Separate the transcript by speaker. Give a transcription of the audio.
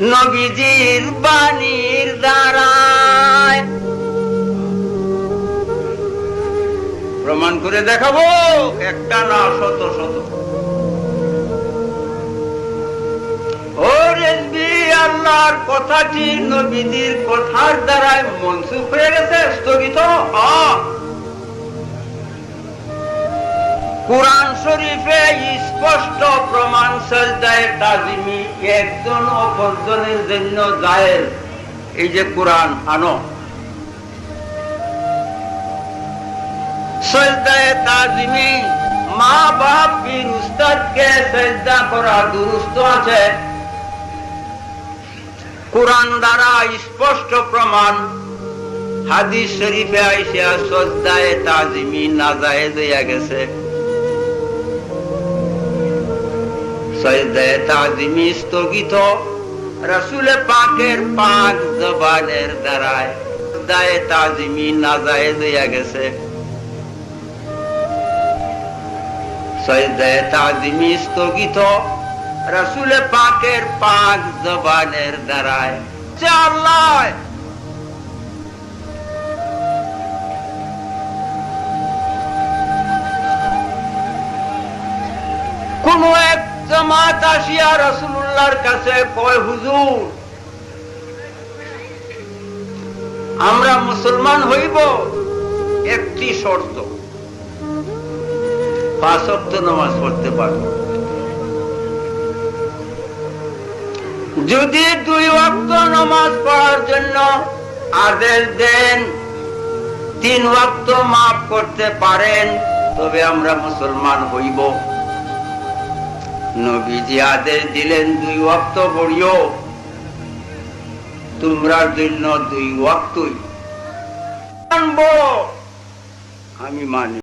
Speaker 1: নবীজির বাণীর দ্বারায়। প্রমাণ করে দেখাবো, একটা না, শত শত। কথাটি নবীজির কথার দ্বারাই মনসুখ হয়ে গেছে, স্থগিত কোরআন শরীফে স্পষ্ট জন্য কোরআন মা বাপ পীর উস্তাদকে সজদা করা দুরুস্ত আছে? কোরআন দ্বারা স্পষ্ট প্রমাণ। হাদিস শরীফে আইসা সজদায় তাজিমি নাজায়েজ হইয়া গেছে। সজদায় তাজিমি স্থগিত। রসুল পাকের পাক জবানের দ্বারায় সজদায় তাজিমি নাজায়েজ হইয়া গেছে। সজদায় তাজিমি স্থগিত। রসুল পাকের পাক জবানের দ্বারায় আল্লাহ কোন এক জামাত আসিয়া রসুল্লাহর কাছে কয়, হুজুর, আমরা মুসলমান হইব একটি শর্ত। পাঁচ অক্ত নামাজ পড়তে পারব। যদি দুই ওয়াক্ত নামাজ পড়ার জন্য আদেশ দেন, তিন ওয়াক্ত মাফ করতে পারেন, তবে আমরা মুসলমান হইব। নবীজি আদেশ দিলেন দুই ওয়াক্ত পড়িও। তোমরার জন্য দুই মানবো আমি মানি